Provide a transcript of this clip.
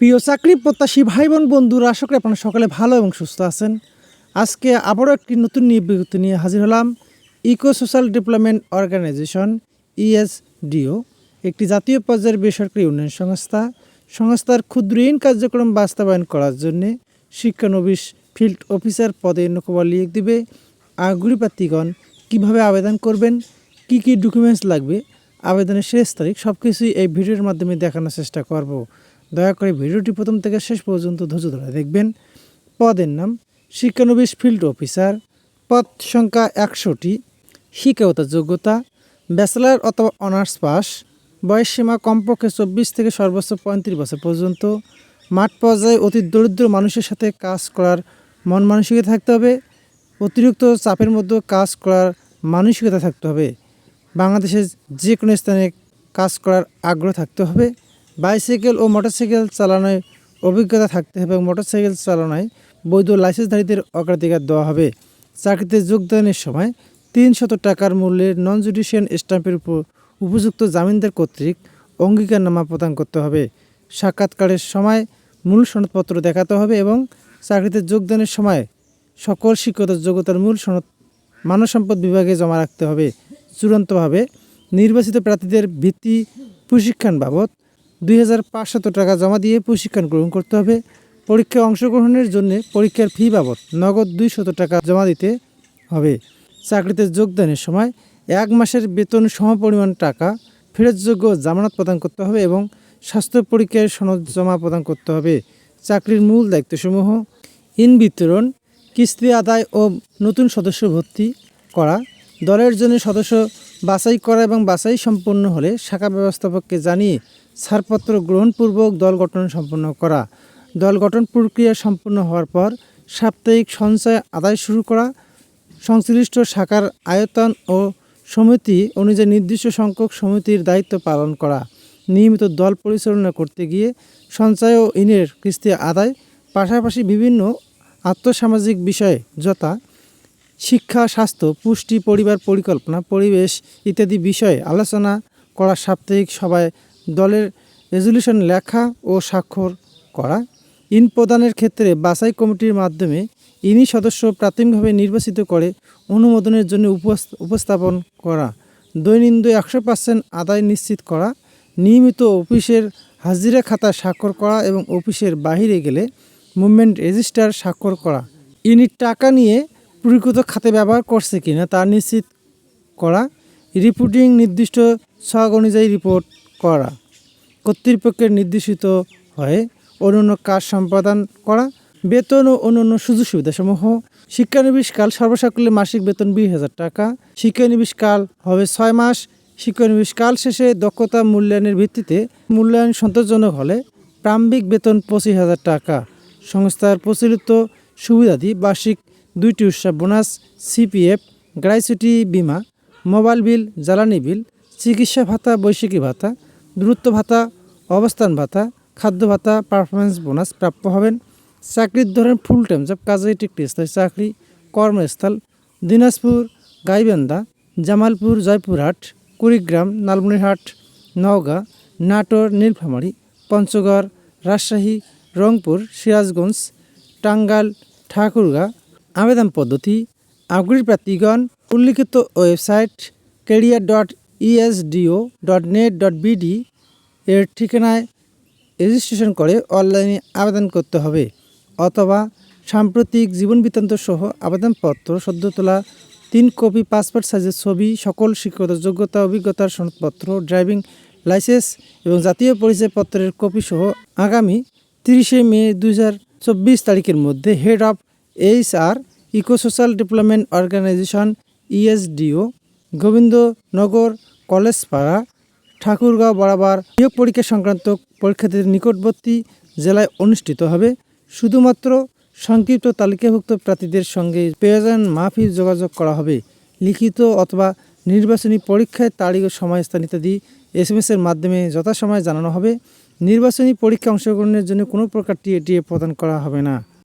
প্রিয় চাকরি প্রত্যাশী ভাই বোন বন্ধুরা, আশা করি আপনারা সকালে ভালো এবং সুস্থ আছেন। আজকে আবারও একটি নতুন বিজ্ঞপ্তি নিয়ে হাজির হলাম eco social development organization, ESDO, একটি জাতীয় পর্যায়ের বেসরকারি উন্নয়ন সংস্থা। সংস্থার ক্ষুদ্র ঋণ কার্যক্রম বাস্তবায়ন করার জন্য শিক্ষানবিশ ফিল্ড অফিসার পদে নকবা লিখ দিবে। আগ্রহী প্রার্থীগণ কীভাবে আবেদন করবেন, কি কি ডকুমেন্টস লাগবে, আবেদনের শেষ তারিখ সব কিছুই এই ভিডিওর মাধ্যমে দেখানোর চেষ্টা করব। দয়া করে ভিডিওটি প্রথম থেকে শেষ পর্যন্ত ধৈর্য ধরে দেখবেন। পদের নাম শিক্ষানবিশ ফিল্ড অফিসার। পদ সংখ্যা একশোটি শিক্ষাগত যোগ্যতা, ব্যাচেলার অথবা অনার্স পাস। বয়স সীমা কমপক্ষে চব্বিশ থেকে সর্বোচ্চ পঁয়ত্রিশ বছর পর্যন্ত। মাঠ পর্যায়ে অতি দরিদ্র মানুষের সাথে কাজ করার মন মানসিকতা থাকতে হবে। অতিরিক্ত চাপের মধ্যে কাজ করার মানসিকতা থাকতে হবে। বাংলাদেশের যে কোনো স্থানে কাজ করার আগ্রহ থাকতে হবে। বাইসাইকেল ও মোটরসাইকেল চালানোয় অভিজ্ঞতা থাকতে হবে এবং মোটরসাইকেল চালানোয় বৈধ লাইসেন্সধারীদের অগ্রাধিকার দেওয়া হবে। চাকরিতে যোগদানের সময় তিনশত টাকার মূল্যের নন জুডিশিয়াল স্ট্যাম্পের উপর উপযুক্ত জামিনদার কর্তৃক অঙ্গীকারনামা প্রদান করতে হবে। সাক্ষাৎকারের সময় মূল সনদপত্র দেখাতে হবে এবং চাকরিতে যোগদানের সময় সকল শিক্ষত যোগ্যতার মূল সনদ মানব সম্পদ বিভাগে জমা রাখতে হবে। চূড়ান্তভাবে নির্বাচিত প্রার্থীদের ভিত্তি প্রশিক্ষণ বাবদ দুই টাকা জমা দিয়ে প্রশিক্ষণ গ্রহণ করতে হবে। পরীক্ষায় অংশগ্রহণের জন্য পরীক্ষার ফি বাবদ নগদ দুইশত টাকা জমা দিতে হবে। চাকরিতে যোগদানের সময় এক মাসের বেতন সমপরিমাণ টাকা ফেরতযোগ্য জামানত প্রদান করতে হবে এবং স্বাস্থ্য পরীক্ষার সনদ জমা প্রদান করতে হবে। চাকরির মূল দায়িত্বসমূহ ইন বিতরণ, কিস্তি আদায় ও নতুন সদস্য ভর্তি করা। দলের জন্য সদস্য বাছাই করা এবং বাছাই সম্পন্ন হলে শাখা ব্যবস্থাপককে জানিয়ে ছাড়পত্র গ্রহণপূর্বক দল গঠন সম্পন্ন করা। দল গঠন প্রক্রিয়া সম্পন্ন হওয়ার পর সাপ্তাহিক সঞ্চয় আদায় শুরু করা, সংশ্লিষ্ট শাখার আয়তন ও সমিতি অনুযায়ী নির্দিষ্ট সংখ্যক সমিতির দায়িত্ব পালন করা। নিয়মিত দল পরিচালনা করতে গিয়ে সঞ্চয় ও ঋণের কিস্তি আদায়, পাশাপাশি বিভিন্ন আর্থসামাজিক বিষয়ে যথা শিক্ষা, স্বাস্থ্য, পুষ্টি, পরিবার পরিকল্পনা, পরিবেশ ইত্যাদি বিষয়ে আলোচনা করা সাপ্তাহিক সভায় দলের রেজলিউশন লেখা ও স্বাক্ষর করা। ইন প্রদানের ক্ষেত্রে বাছাই কমিটির মাধ্যমে ইনি সদস্য প্রাথমিকভাবে নির্বাচিত করে অনুমোদনের জন্য উপস- উপস্থাপন করা। দৈনন্দিন একশো পার্সেন্ট আদায় নিশ্চিত করা। নিয়মিত অফিসের হাজিরা খাতা স্বাক্ষর করা এবং অফিসের বাইরে গেলে মুভমেন্ট রেজিস্টার স্বাক্ষর করা। ইনি টাকা নিয়ে প্রকৃত খাতে ব্যবহার করছে কিনা তা নিশ্চিত করা, রিপোর্টিং নির্দিষ্ট ছক অনুযায়ী রিপোর্ট করা, কর্তৃপক্ষের নির্দেশিত হয়ে অন্যান্য কাজ সম্পাদন করা, বেতন ও অন্যান্য সুযোগ সুবিধাসমূহ, শিক্ষানবিশকাল সর্বসাকুল্যে মাসিক বেতন বিশ হাজার টাকা, শিক্ষানবিশকাল হবে ছয় মাস, শিক্ষানবিশকাল শেষে দক্ষতা মূল্যায়নের ভিত্তিতে মূল্যায়ন সন্তোষজনক হলে প্রারম্ভিক বেতন পঁচিশ হাজার টাকা, সংস্থার প্রচলিত সুবিধাদি বার্ষিক দুইটি উৎসব, বোনাস, সিপিএফ, গ্রাইসিটি বিমা, মোবাইল বিল, জ্বালানি বিল, চিকিৎসা ভাতা বৈশাখী ভাতা দূরত্ব ভাতা, অবস্থান ভাতা, খাদ্য ভাতা পারফরমেন্স বোনাস প্রাপ্য হবেন। চাকরির ধরেন ফুল টাইম জব কাজে একটি স্থায়ী চাকরি, কর্মস্থল, দিনাজপুর, গাইবান্ধা, জামালপুর, জয়পুরহাট, কুড়িগ্রাম লালমনিরহাট নওগাঁ, নাটোর, নীলফামারী, পঞ্চগড়, রাজশাহী, রংপুর, সিরাজগঞ্জ টাঙ্গাল ঠাকুরগাঁ আবেদন পদ্ধতি আগ্রহী প্রার্থীগণ উল্লিখিত website career dot ESDO dot net dot BD এর ঠিকানায় রেজিস্ট্রেশন করে অনলাইনে আবেদন করতে হবে অথবা সাম্প্রতিক জীবন বৃত্তান্ত সহ আবেদনপত্র সদ্য তোলা তিন কপি পাসপোর্ট সাইজের ছবি, সকল শিক্ষাগত যোগ্যতা, অভিজ্ঞতার সনদপত্র, ড্রাইভিং লাইসেন্স এবং জাতীয় পরিচয়পত্রের কপি সহ আগামী তিরিশে মে চব্বিশ তারিখের মধ্যে head of H R eco social development organization ESDO Gobindanagar Collegepara Thakurgaon বরাবর নিয়োগ পরীক্ষা সংক্রান্ত পরীক্ষার্থীদের নিকটবর্তী জেলায় অনুষ্ঠিত হবে। শুধুমাত্র সংক্ষিপ্ত তালিকাভুক্ত প্রার্থীদের সঙ্গে প্রয়োজন মাফি যোগাযোগ করা হবে। লিখিত অথবা নির্বাচনী পরীক্ষায় তারিখ ও সময় স্থান ইত্যাদি এস এম এর মাধ্যমে যথাসময়ে জানানো হবে। নির্বাচনী পরীক্ষা অংশগ্রহণের জন্য কোনো প্রকার টিএটিএ প্রদান করা হবে না।